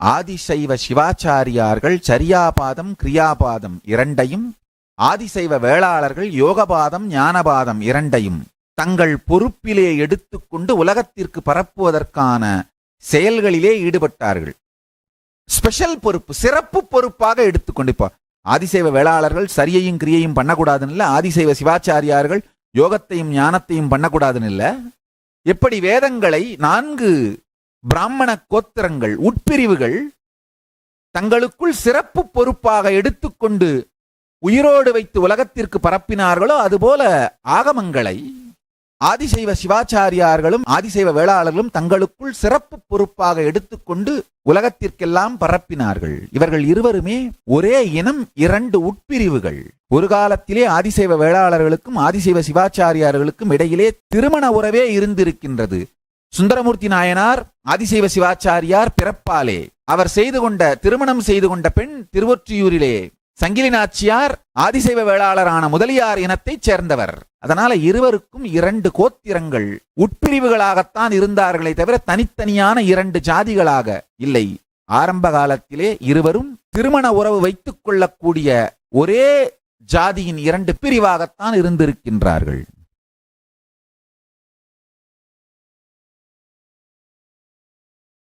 ஆதிசைவ சிவாச்சாரியார்கள் சரியாபாதம் கிரியாபாதம் இரண்டையும் ஆதிசைவ வேளாளர்கள் யோகபாதம் ஞானபாதம் இரண்டையும் தங்கள் பொறுப்பிலே எடுத்துக்கொண்டு உலகத்திற்கு பரப்புவதற்கான செயல்களிலே ஈடுபட்டார்கள். ஸ்பெஷல் பொறுப்பு சிறப்பு பொறுப்பாக எடுத்துக்கொண்டு இப்போ ஆதிசைவ வேளாளர்கள் சரியையும் கிரியையும் பண்ணக்கூடாதுன்னு இல்லை ஆதிசைவ சிவாச்சாரியார்கள் யோகத்தையும் ஞானத்தையும் பண்ணக்கூடாதுன்னு இல்லை. எப்படி வேதங்களை நான்கு பிராமண கோத்திரங்கள் உட்பிரிவுகள் தங்களுக்குள் சிறப்பு பொறுப்பாக எடுத்துக்கொண்டு உயிரோடு வைத்து உலகத்திற்கு பரப்பினார்களோ அதுபோல ஆகமங்களை ஆதிசைவ சிவாச்சாரியார்களும் ஆதிசைவ வேளாளர்களும் தங்களுக்குள் சிறப்பு பொறுப்பாக எடுத்துக்கொண்டு உலகத்திற்கெல்லாம் பரப்பினார்கள். இவர்கள் இருவருமே ஒரே இனம் இரண்டு உட்பிரிவுகள். ஒரு காலத்திலே ஆதிசைவ வேளாளர்களுக்கும் ஆதிசைவ சிவாச்சாரியார்களுக்கும் இடையிலே திருமண உறவே இருந்திருக்கின்றது. சுந்தரமூர்த்தி நாயனார் ஆதிசைவ சிவாச்சாரியார் பிறப்பாலே. அவர் செய்து கொண்ட திருமணம் செய்து கொண்ட பெண் திருவொற்றியூரிலே. சங்கிலி நாச்சியார் ஆதிசைவ வேளாளரான முதலியார் இனத்தைச் சேர்ந்தவர். அதனால இருவருக்கும் இரண்டு கோத்திரங்கள். உட்பிரிவுகளாகத்தான் இருந்தார்களே தவிர தனித்தனியான இரண்டு ஜாதிகளாக இல்லை. ஆரம்ப காலத்திலே இருவரும் திருமண உறவு வைத்துக் கொள்ளக்கூடிய ஒரே ஜாதியின் இரண்டு பிரிவாகத்தான் இருந்திருக்கின்றார்கள்.